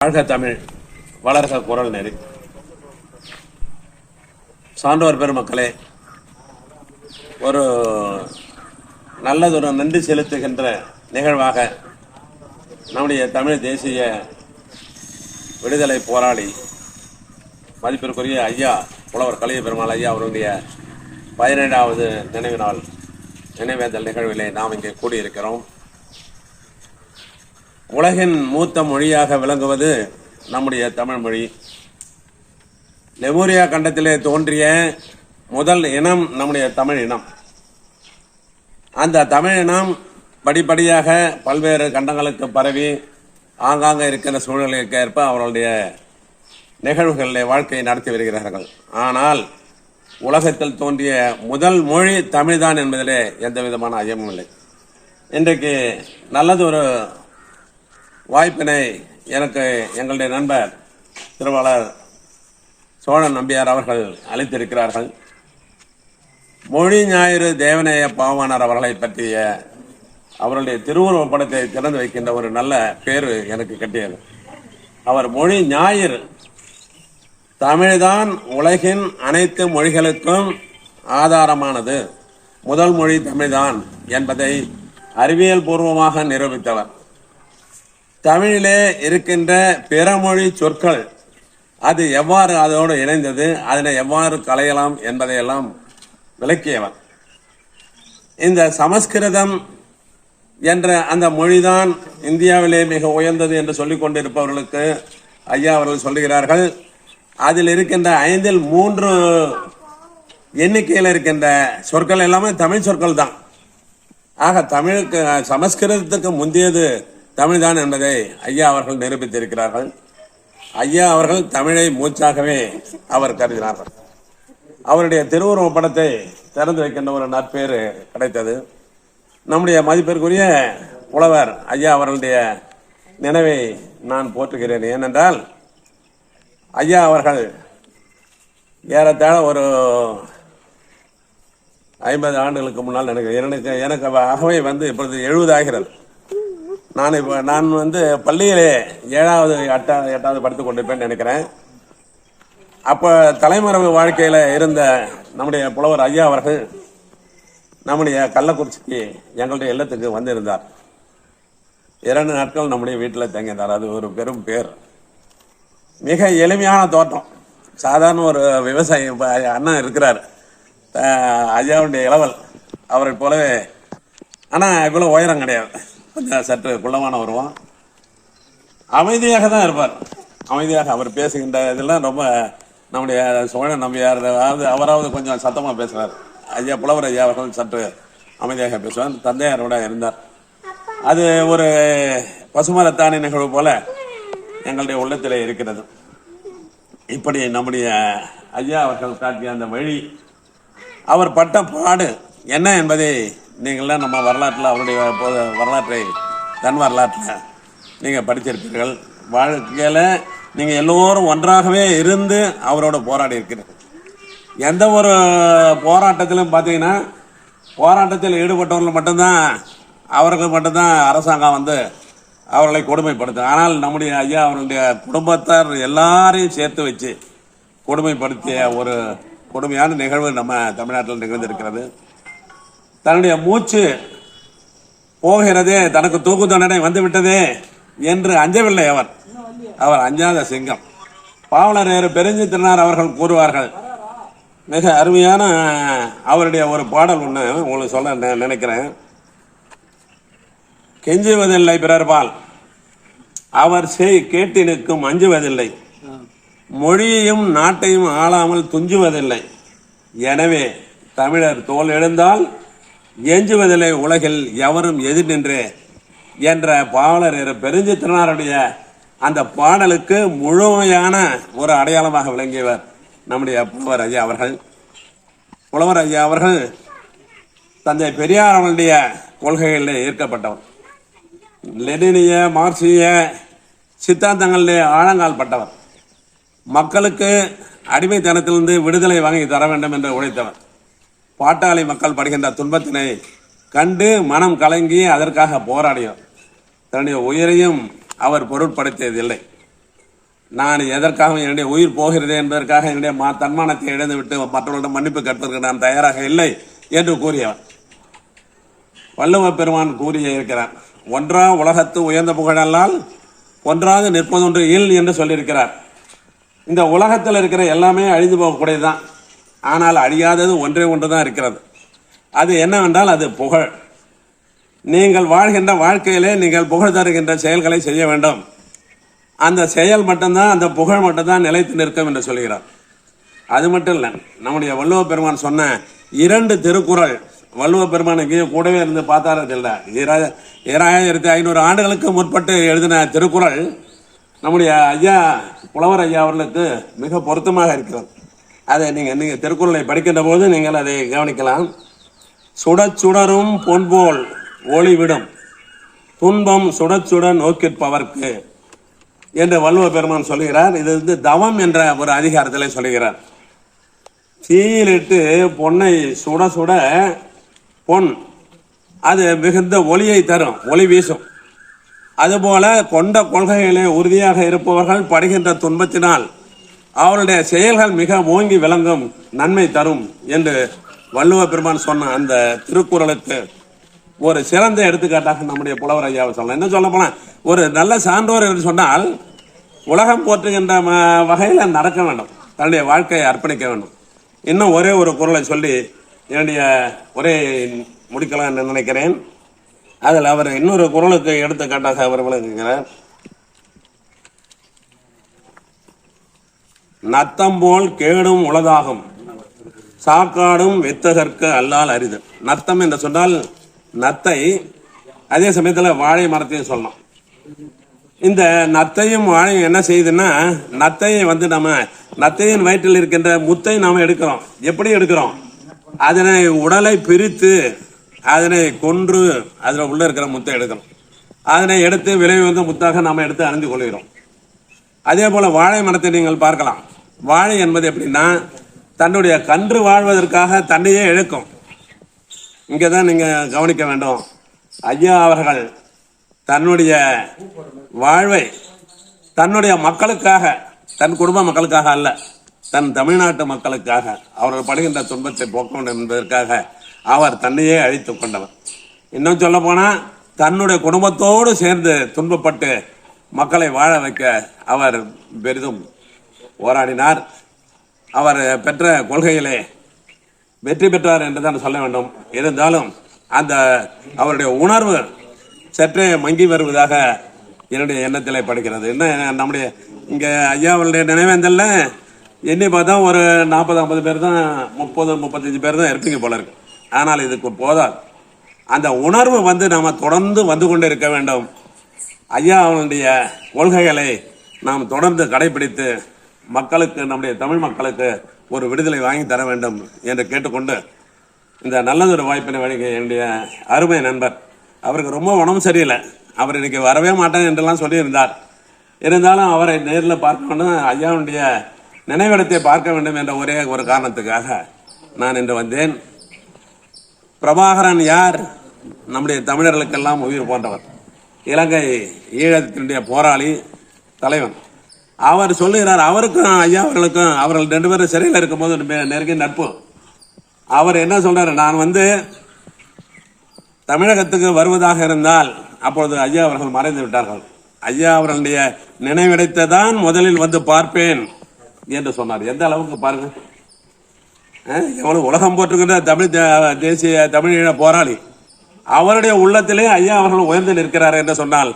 வாழ்க தமிழ் வளர்க குரல் நெறி. சான்றோர் பெருமக்களே ஒரு நல்லதொரு நன்றி செலுத்துகின்ற நிகழ்வாக நம்முடைய தமிழ் தேசிய விடுதலை போராளி மதிப்பிற்குரிய ஐயா புலவர் கலிய பெருமாள் ஐயா அவருடைய பதினேழாவது நினைவு நாள் நினைவேந்தல் நிகழ்விலே நாம் இங்கே கூடியிருக்கிறோம். உலகின் மூத்த மொழியாக விளங்குவது நம்முடைய தமிழ் மொழி. லெமூரியா கண்டத்திலே தோன்றிய முதல் இனம் நம்முடைய தமிழ் இனம். அந்த தமிழ் இனம் படிப்படியாக பல்வேறு கண்டங்களுக்கு பரவி ஆங்காங்கே இருக்கிற சூழலுக்கு ஏற்ப அவர்களுடைய நிகழ்வுகளில் வாழ்க்கையை நடத்தி வருகிறார்கள். ஆனால் உலகத்தில் தோன்றிய முதல் மொழி தமிழ்தான் என்பதிலே எந்த விதமான ஐயமும் இல்லை. இன்றைக்கு நல்லது ஒரு வாய்ப்பினை எனக்கு எங்களுடைய நண்பர் திருவாளர் சோழன் நம்பியார் அவர்கள் அளித்திருக்கிறார்கள். மொழி ஞாயிறு தேவநேய பாவாணர் அவர்களை பற்றிய அவருடைய திருவுருவ படத்தை திறந்து வைக்கின்ற ஒரு நல்ல பேரு எனக்கு கட்டியது. அவர் மொழி ஞாயிறு தமிழ்தான் உலகின் அனைத்து மொழிகளுக்கும் ஆதாரமானது. முதல் மொழி தமிழ்தான் என்பதை அறிவியல் பூர்வமாக நிரூபித்தவர். தமிழிலே இருக்கின்ற பிறமொழி சொற்கள் அது எவ்வாறு அதோடு இணைந்தது அதனை எவ்வாறு களையலாம் என்பதையெல்லாம் விளக்கியவர். இந்த சமஸ்கிருதம் என்ற அந்த மொழிதான் இந்தியாவிலே மிக உயர்ந்தது என்று சொல்லிக் கொண்டிருப்பவர்களுக்கு ஐயா அவர்கள் சொல்லுகிறார்கள். அதில் இருக்கின்ற ஐந்தில் மூன்று எண்ணிக்கையில் இருக்கின்ற சொற்கள் எல்லாமே தமிழ் சொற்கள் தான் ஆக தமிழுக்கு சமஸ்கிருதத்துக்கு முந்தியது தமிழ்தான் என்பதை ஐயா அவர்கள் நிரூபித்திருக்கிறார்கள். ஐயா அவர்கள் தமிழை மூச்சாகவே அவர் கருதினார்கள். அவருடைய திருவுருவ படத்தை திறந்து வைக்கின்ற ஒரு நற்பேறு கிடைத்தது. நம்முடைய மதிப்பிற்குரிய புலவர் ஐயா அவர்களுடைய நினைவை நான் போற்றுகிறேன். ஏனென்றால் ஐயா அவர்கள் ஏறத்தாழ ஒரு ஐம்பது ஆண்டுகளுக்கு முன்னால் நினைக்கிறேன் எனக்கு எனக்கு ஆகவே வந்து இப்பொழுது எழுபது ஆகிறது. நான் இப்போ நான் வந்து பள்ளியிலே ஏழாவது எட்டா எட்டாவது படித்துக் கொண்டிருப்பேன் நினைக்கிறேன். அப்போ தலைமறைவு வாழ்க்கையில் இருந்த நம்முடைய புலவர் ஐயா அவர்கள் நம்முடைய கள்ளக்குறிச்சிக்கு எங்களுடைய இல்லத்துக்கு வந்திருந்தார். இரண்டு நாட்கள் நம்முடைய வீட்டில் தங்கியிருந்தார். அது ஒரு பெரும் பேர். மிக எளிமையான தோட்டம். சாதாரண ஒரு விவசாயி அண்ணன் இருக்கிறார். ஐயாவுடைய இளவல். அவரை போலவே. ஆனால் இவ்வளோ உயரம் கிடையாது. கொஞ்சம் சற்று குள்ளமான உருவம். அமைதியாக தான் இருப்பார். அமைதியாக அவர் பேசுகின்ற இதெல்லாம் ரொம்ப நம்முடைய சோழன் நம்பியார் அதாவது அவராவது கொஞ்சம் சத்தமாக பேசுகிறார் ஐயா புலவர் ஐயா அவர்கள் சற்று அமைதியாக பேசுவார். தந்தையாரோட இருந்தார். அது ஒரு பசுமரத்தானி நிகழ்வு போல எங்களுடைய உள்ளத்தில் இருக்கிறது. இப்படி நம்முடைய ஐயா அவர்கள் காட்டிய அந்த வழி அவர் பட்ட பாடு என்ன என்பதை நீங்கள்லாம் நம்ம வரலாற்றில் அவருடைய வரலாற்றை தன் வரலாற்றில் நீங்கள் படித்திருப்பீர்கள். வாழ்க்கையில் நீங்கள் எல்லோரும் ஒன்றாகவே இருந்து அவரோட போராடி இருக்கிறீர்கள். எந்த ஒரு போராட்டத்திலும் பார்த்தீங்கன்னா போராட்டத்தில் ஈடுபட்டவர்கள் மட்டும்தான் அவர்கள் மட்டும்தான் அரசாங்கம் வந்து அவர்களை கொடுமைப்படுத்தும். ஆனால் நம்முடைய ஐயா அவருடைய குடும்பத்தார் எல்லாரையும் சேர்த்து வச்சு கொடுமைப்படுத்திய ஒரு கொடுமையான நிகழ்வு நம்ம தமிழ்நாட்டில் நிகழ்ந்திருக்கிறது. தன்னுடைய மூச்சு போகிறதே தனக்கு தூக்கு தண்டனை வந்துவிட்டதே என்று அஞ்சவில்லை அவர். அவர் அஞ்சாத சிங்கம். பாவலரேறு பெருஞ்சி திருநார் அவர்கள் கூறுவார்கள். மிக அருமையான அவருடைய ஒரு பாடல் ஒன்று உங்களுக்கு சொல்ல நினைக்கிறேன். கெஞ்சுவதில்லை பிறர்பால். அவர் செய் கேட்டு நிற்கும் அஞ்சுவதில்லை. மொழியையும் நாட்டையும் ஆளாமல் துஞ்சுவதில்லை. எனவே தமிழர் தோல் எழுந்தால் எஞ்சுவதில்லை உலகில் எவரும் எதிர் நின்று என்ற பாவலர் இரு பெருஞ்சி திருநாருடைய அந்த பாடலுக்கு முழுமையான ஒரு அடையாளமாக விளங்கியவர் நம்முடைய புலவர் ஐயா அவர்கள். புலவர் ஐயா அவர்கள் தந்தை பெரியார் அவர்களுடைய கொள்கைகளில் ஈர்க்கப்பட்டவர். லெனினிய மார்க்சிய சித்தாந்தங்களிலே ஆழங்கால் பட்டவர். மக்களுக்கு அடிமைத்தனத்திலிருந்து விடுதலை வாங்கி தர வேண்டும் என்று உழைத்தவர். பாட்டாளி மக்கள் படுகின்ற துன்பத்தினை கண்டு மனம் கலங்கி அதற்காக போராடியவர். தன்னுடைய உயிரையும் அவர் பொருட்படுத்தியதில்லை. நான் எதற்காக என்னுடைய உயிர் போகிறது என்பதற்காக என்னுடைய மா- தன்மானத்தை இழந்துவிட்டு மற்றவர்களிடம் மன்னிப்பு கேட்பதற்கு நான் தயாராக இல்லை என்று கூறியவர். வள்ளுவ பெருமான் கூறிய இருக்கிறார் ஒன்றா உலகத்து உயர்ந்த புகழல்லால் ஒன்றாக நிற்பதொன்று இல் என்று சொல்லியிருக்கிறார். இந்த உலகத்தில் இருக்கிற எல்லாமே அழிந்து போகக்கூடியதுதான். ஆனால் அழியாதது ஒன்றே ஒன்று தான் இருக்கிறது. அது என்னவென்றால் அது புகழ். நீங்கள் வாழ்கின்ற வாழ்க்கையிலே நீங்கள் புகழ் தருகின்ற செயல்களை செய்ய வேண்டும். அந்த செயல் மட்டும்தான் அந்த புகழ் மட்டும்தான் நிலைத்து நிற்கும் என்று சொல்கிறார். அது மட்டும் இல்லை நம்முடைய வள்ளுவ பெருமான் சொன்ன இரண்டு திருக்குறள் வள்ளுவ பெருமானுக்கு கூடவே இருந்து பார்த்தாரதில்லை. இல்லை ஏழாயிரத்தி ஐநூறு ஆண்டுகளுக்கு முற்பட்டு எழுதின திருக்குறள் நம்முடைய ஐயா புலவர் ஐயா அவர்களுக்கு மிக பொருத்தமாக இருக்கிறது. அதை நீங்கள் நீங்கள் திருக்குறளை படிக்கின்ற போது நீங்கள் அதை கவனிக்கலாம். சுட சுடரும் பொன்போல் ஒளிவிடும். துன்பம் சுட சுட நோக்கிற்பவர்க்கு என்று வள்ளுவ பெருமான் சொல்கிறார் இது வந்து தவம் என்ற ஒரு அதிகாரத்திலே சொல்கிறார் தீயிலிட்டு பொன்னை சுட சுட பொன் அது மிகுந்த ஒளியை தரும் ஒளி வீசும். அதுபோல கொண்ட கொள்கையிலே உறுதியாக இருப்பவர்கள் படுகின்ற துன்பத்தினால் அவருடைய செயல்கள் மிக ஓங்கி விளங்கும் நன்மை தரும் என்று வள்ளுவ பெருமான் சொன்ன அந்த திருக்குறளுக்கு ஒரு சிறந்த எடுத்துக்காட்டாக நம்முடைய புலவர் ஐயாவை சொல்லலாம். என்ன சொல்ல போனால் ஒரு நல்ல சான்றோர் என்று சொன்னால் உலகம் போற்றுகின்ற ம- நடக்க வேண்டும். தன்னுடைய வாழ்க்கையை அர்ப்பணிக்க வேண்டும். இன்னும் ஒரே ஒரு குறளை சொல்லி என்னுடைய ஒரே முடிக்கலாம் என்று நினைக்கிறேன். அதில் அவர் இன்னொரு குறளுக்கு எடுத்துக்காட்டாக அவர் விளங்குகிறார் நத்தம் போல் கேடும் உளதாகும். சாக்காடும் வித்தகர்க்கு அல்லால் அரிது. நத்தம் என்று சொன்னால் நத்தை அதே சமயத்தில் வாழை மரத்தையும் சொல்லலாம். இந்த நத்தையும் வாழையும் என்ன செய்யுதுன்னா நத்தையை வந்து நம்ம நத்தையின் வயிற்றில் இருக்கின்ற முத்தை நாம் எடுக்கிறோம். எப்படி எடுக்கிறோம்? அதனை உடலை பிரித்து அதனை கொன்று அதில் உள்ளே இருக்கிற முத்தை எடுக்கிறோம் அதனை எடுத்து விலை வந்த முத்தாக நாம் எடுத்து அணிந்து கொள்கிறோம். அதே போல் வாழை மரத்தை நீங்கள் பார்க்கலாம். வாழை என்பது எப்படின்னா தன்னுடைய கன்று வாழ்வதற்காக தன்னையே இழக்கும். இங்கே தான் நீங்கள் கவனிக்க வேண்டும். ஐயா அவர்கள் தன்னுடைய வாழ்வை தன்னுடைய மக்களுக்காக தன் குடும்ப மக்களுக்காக அல்ல தன் தமிழ்நாட்டு மக்களுக்காக அவர்கள் படுகின்ற துன்பத்தை போக்க வேண்டும் என்பதற்காக அவர் தன்னையே அழித்து கொண்டவர். இன்னும் சொல்ல போனால் தன்னுடைய குடும்பத்தோடு சேர்ந்து துன்பப்பட்டு மக்களை வாழ வைக்க அவர் பெரிதும் போராடினார். அவர் பெற்ற கொள்கையிலே வெற்றி பெற்றார் என்று தான் சொல்ல வேண்டும். இருந்தாலும் அந்த அவருடைய உணர்வு சற்றே மங்கி வருவதாக என்னுடைய எண்ணத்தில் படுகிறது. என்ன நம்முடைய இங்கே ஐயா அவருடைய நினைவேந்தல்ல? எண்ணி பார்த்தா ஒரு நாற்பது ஐம்பது பேர் தான் முப்பது முப்பத்தஞ்சு பேர் தான் இருப்பீங்க போல இருக்கு. ஆனால் இதுக்கு போதாது. அந்த உணர்வு வந்து நாம் தொடர்ந்து வந்து கொண்டு இருக்க வேண்டும். ஐயா அவனுடைய கொள்கைகளை நாம் தொடர்ந்து கடைபிடித்து மக்களுக்கு நம்முடைய தமிழ் மக்களுக்கு ஒரு விடுதலை வாங்கி தர வேண்டும் என்று கேட்டுக்கொண்டு இந்த நல்லதொரு வாய்ப்பினை வழங்கிய என்னுடைய அருமை நண்பர். அவருக்கு ரொம்ப உணவு சரியில்லை. அவர் இன்றைக்கி வரவே மாட்டேன் என்றெல்லாம் சொல்லியிருந்தார். இருந்தாலும் அவரை நேரில் பார்க்க வேண்டும் ஐயாவுடைய நினைவிடத்தை பார்க்க வேண்டும் என்ற ஒரே ஒரு காரணத்துக்காக நான் இன்று வந்தேன். பிரபாகரன் யார்? நம்முடைய தமிழர்களுக்கெல்லாம் உயிர் போன்றவர். இலங்கை ஈழத்தினுடைய போராளி தலைவன். அவர் சொல்லுகிறார் அவருக்கும் ஐயா அவர்களுக்கும் அவர்கள் ரெண்டு பேரும் சிறையில் இருக்கும்போது நெருங்கிய நட்பு. அவர் என்ன சொல்றாரு நான் வந்து தமிழகத்துக்கு வருவதாக இருந்தால் அப்பொழுது ஐயா அவர்கள் மறைந்து விட்டார்கள். ஐயா அவர்களுடைய நினைவடைத்ததான் தான் முதலில் வந்து பார்ப்பேன் என்று சொன்னார். எந்த அளவுக்கு பாருங்க. எவ்வளவு உலகம் போற்றுகின்ற தமிழ் தே- தேசிய தமிழீழ போராளி. அவருடைய உள்ளத்திலே ஐயா அவர்கள் உயர்ந்து நிற்கிறார் என்று சொன்னால்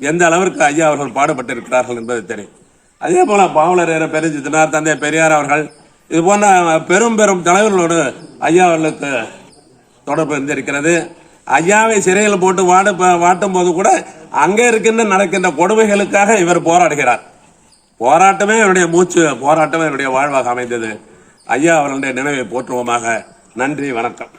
எந்த அளவிற்கு ஐயா அவர்கள் பாடுபட்டிருக்கிறார்கள் என்பது தெரியும். அதே போல பாவலர் பெருஞ்சித்தினார் தந்தை பெரியார் அவர்கள் இது போன்ற பெரும் பெரும் தலைவர்களோடு ஐயா அவர்களுக்கு தொடர்பு இருந்திருக்கிறது. ஐயாவை சிறையில் போட்டு வாடு வாட்டும் போது கூட அங்கே இருக்கின்ற நடக்கின்ற கொடுமைகளுக்காக இவர் போராடுகிறார். போராட்டமே என்னுடைய மூச்சு போராட்டமே என்னுடைய வாழ்வாக அமைந்தது. ஐயா அவர்களுடைய நினைவை போற்றுவோமாக. நன்றி வணக்கம்.